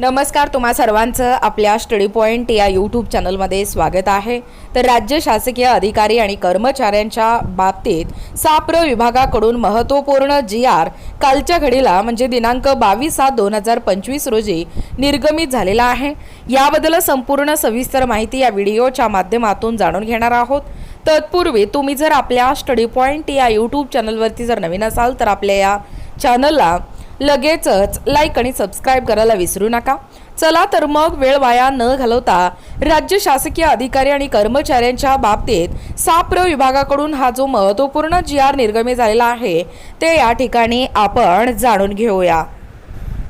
नमस्कार तुम्हा सर्वांचं आपल्या स्टडी पॉईंट या यूट्यूब चॅनलमध्ये स्वागत आहे. तर राज्य शासकीय अधिकारी आणि कर्मचाऱ्यांच्या बाबतीत साप्र विभागाकडून महत्त्वपूर्ण जी आर कालच्या घडीला म्हणजे दिनांक बावीस सात दोन हजार पंचवीस रोजी निर्गमित झालेला आहे. याबद्दल संपूर्ण सविस्तर माहिती या व्हिडिओच्या माध्यमातून जाणून घेणार आहोत. तत्पूर्वी तुम्ही जर आपल्या स्टडी पॉईंट या यूट्यूब चॅनलवरती जर नवीन असाल तर आपल्या या चॅनलला लगेचच लाईक आणि सबस्क्राईब करायला विसरू नका. चला तर मग वेळ वाया न घालवता राज्य शासकीय अधिकारी आणि कर्मचाऱ्यांच्या बाबतीत साप्र विभागाकडून हा जो महत्त्वपूर्ण जी आर निर्गमी झालेला आहे ते या ठिकाणी आपण जाणून घेऊया.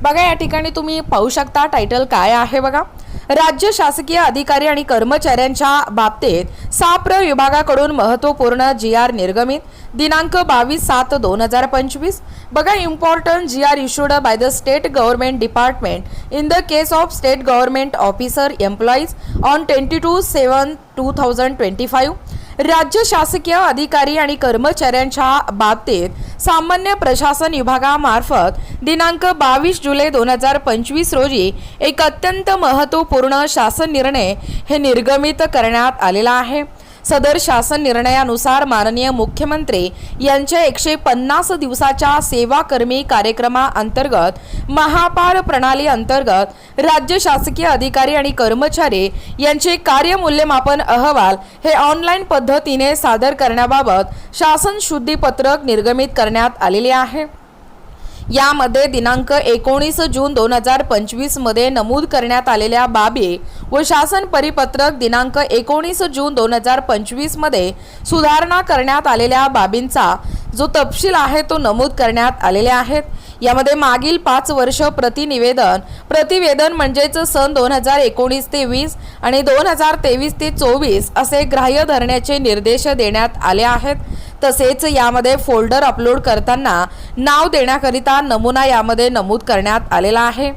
बघा या ठिकाणी तुम्ही पाहू शकता टायटल काय आहे बघा. राज्य शासकीय अधिकारी आणि कर्मचाऱ्यांच्या बाबतीत साप्र विभागाकडून महत्त्वपूर्ण जी आर निर्गमित. दिनांक बावीस सात दोन हजार पंचवीस. बघा important G R issued by the state government department in the case of state government officer employees on twenty two seven two thousand twenty five राज्य शासकीय अधिकारी आणि कर्मचाऱ्यांच्या बाबतीत सामान्य प्रशासन विभागामार्फत दिनांक बावीस जुलै दोन हजार पंचवीस रोजी एक अत्यंत महत्त्वपूर्ण शासन निर्णय हे निर्गमित करण्यात आलेला आहे. सदर शासन निर्णयानुसार माननीय मुख्यमंत्री यांच्या एकशे पन्नास दिवसाच्या सेवाकर्मी कार्यक्रमाअंतर्गत महापार प्रणाली अंतर्गत राज्य शासकीय अधिकारी आणि कर्मचारी यांचे कार्यमूल्यमापन अहवाल हे ऑनलाईन पद्धतीने सादर करण्याबाबत शासन शुद्धीपत्रक निर्गमित करण्यात आलेले आहे. यामध्ये दिनांक एकोणीस जून दोन हजार पंचवीसमध्ये नमूद करण्यात आलेल्या बाबी व शासन परिपत्रक दिनांक एकोणीस जून दोन हजार पंचवीसमध्ये सुधारणा करण्यात आलेल्या बाबींचा जो तपशील आहे तो नमूद करण्यात आलेले आहेत. यामध्ये मागील पाच वर्ष प्रतिनिवेदन प्रतिवेदन म्हणजेच सन दोन हजार एकोणीस ते वीस आणि दोन हजार तेवीस ते चोवीस असे ग्राह्य धरण्याचे निर्देश देण्यात आले आहेत. तसेच यामध्ये फोल्डर अपलोड करताना नाव देण्याकरिता नमुना यामध्ये नमूद करण्यात आलेला आहे.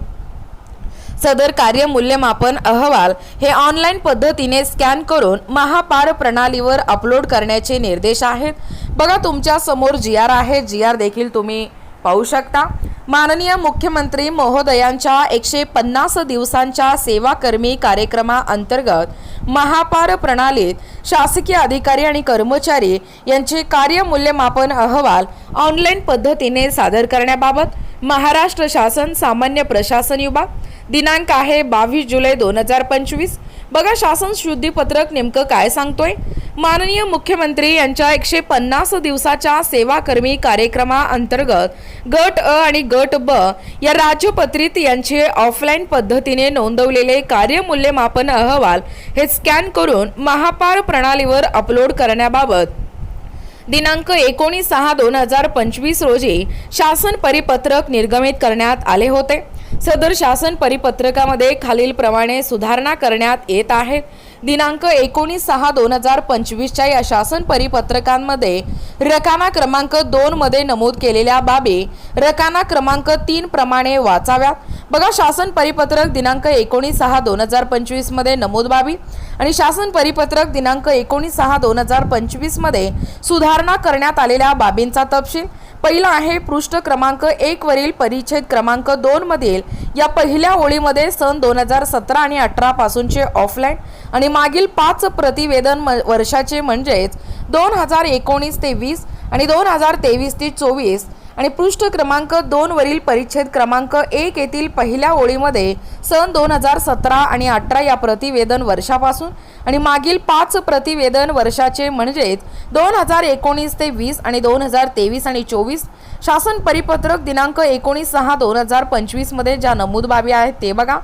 सदर कार्य मूल्यमापन अहवाल हे ऑनलाईन पद्धतीने स्कॅन करून महापार प्रणालीवर अपलोड करण्याचे निर्देश आहेत. बघा तुमच्यासमोर जी आर आहे. जी आर देखील तुम्ही पाहू शकता. माननीय मुख्यमंत्री महोदयांच्या एकशे पन्नास दिवसांच्या सेवाकर्मी कार्यक्रमाअंतर्गत महापार प्रणालीत शासकीय अधिकारी आणि कर्मचारी यांचे कार्यमूल्यमापन अहवाल ऑनलाईन पद्धतीने सादर करण्याबाबत महाराष्ट्र शासन सामान्य प्रशासन विभाग दिनांक आहे बावीस जुलै दोन हजार पंचवीस. बघा शासन शुद्धीपत्रक नेमकं काय सांगतोय? माननीय मुख्यमंत्री यांच्या एकशे पन्नास दिवसाच्या सेवाकर्मी कार्यक्रमाअंतर्गत गट अ आणि गट ब या राज्यपत्रित यांचे ऑफलाईन पद्धतीने नोंदवलेले कार्यमूल्यमापन अहवाल हे स्कॅन करून महापार प्रणालीवर अपलोड करण्याबाबत दिनांक एकोणीस सहा दोन हजार पंचवीस रोजी शासन परिपत्रक निर्गमित करण्यात आले होते. सदर शासन परिपत्रकामध्ये खालीलप्रमाणे सुधारणा करण्यात येत आहेत दिनांक एकोणीस सहा दोन हजार पंचवीसच्या या शासन परिपत्रकांमध्ये रकाना क्रमांक दोनमध्ये नमूद केलेल्या बाबी रकाना क्रमांक तीन प्रमाणे वाचाव्यात. बघा शासन परिपत्रक दिनांक एकोणीस सहा दोन हजार पंचवीसमध्ये नमूद बाबी आणि शासन परिपत्रक दिनांक एकोणीस सहा दोन हजार पंचवीसमध्ये सुधारणा करण्यात आलेल्या बाबींचा तपशील. पहिला आहे पृष्ठ क्रमांक एक वरील परिच्छेद क्रमांक दोन मधील या पहिल्या ओळीमध्ये सन दोन हजार सतरा आणि अठरा पासूनचे ऑफलाईन आणि मागील पाच प्रतिवेदन म- वर्षाचे म्हणजेच दोन हजार एकोणीस ते वीस आणि दोन हजार तेवीस ते चोवीस आणि पृष्ठ क्रमांक दोन वरील परिच्छेद क्रमांक एक येथील पहिल्या ओळीमध्ये सन दोन हजार सतरा आणि अठरा या प्रतिवेदन वर्षापासून आणि मागील पाच प्रतिवेदन वर्षाचे म्हणजेच दोन हजार एकोणीस ते वीस आणि दोन हजार तेवीस आणि चोवीस शासन परिपत्रक दिनांक एकोणीस सहा दोन हजार पंचवीसमध्ये ज्या नमूद बाबी आहेत ते बघा.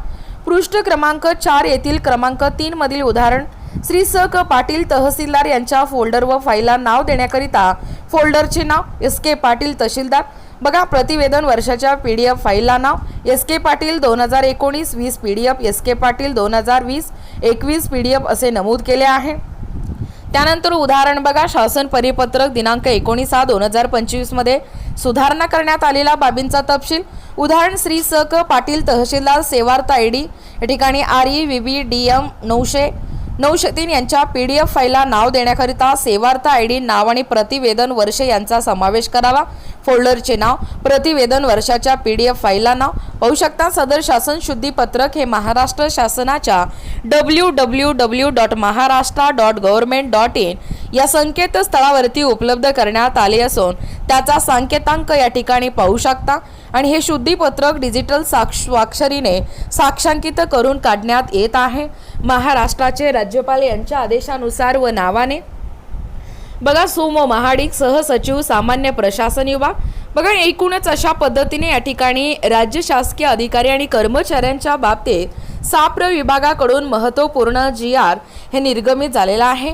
पृष्ठ क्रमांक चार येथील क्रमांक तीनमधील उदाहरण श्री स क पाटील तहसीलदार यांच्या फोल्डर व फाईलला नाव देण्याकरिता फोल्डरचे नाव एस के पाटील तहसीलदार. बघा प्रतिवेदन वर्षाच्या पी डी एफ फाईलला नाव एस के पाटील दोन हजार एकोणीस वीस P D F S K Patil दोन हजार वीस एकवीस पी डी एफ असे नमूद केले आहे. त्यानंतर उदाहरण बघा शासन परिपत्रक दिनांक एकोणीस सहा दोन हजार पंचवीसमध्ये सुधारणा करण्यात आलेला बाबींचा तपशील. उदाहरण श्री स क पाटील तहसीलदार सेवार्थ आय डी या ठिकाणी R E V B D M नऊशे नौशतीन यांच्या पी डी एफ फाईलला नाव देण्याकरिता सेवार्थ आय डी नाव आणि प्रतिवेदन वर्ष यांचा समावेश करावा. फोल्डरचे नाव प्रतिवेदन वर्षाच्या पी डी एफ फाईलला नाव. पाहू शकता सदर शासन शुद्धी पत्रक हे महाराष्ट्र शासनाच्या W W W dot Maharashtra dot government dot in या संकेतस्थळावरती उपलब्ध करण्यात आले असून त्याचा सांकेतांक या ठिकाणी पाहू शकता. आणि हे शुद्धीपत्रक डिजिटल साक्ष स्वाक्षरीने साक्षांकित करून काढण्यात येत आहे. महाराष्ट्राचे राज्यपाल यांच्या आदेशानुसार व नावाने. बघा सोमो महाडिक सहसचिव सामान्य प्रशासन विभाग बघा एकूणच अशा पद्धतीने या ठिकाणी राज्य शासकीय अधिकारी आणि कर्मचाऱ्यांच्या बाबतीत साप्र विभागाकडून महत्त्वपूर्ण जी आर हे निर्गमित झालेलं आहे.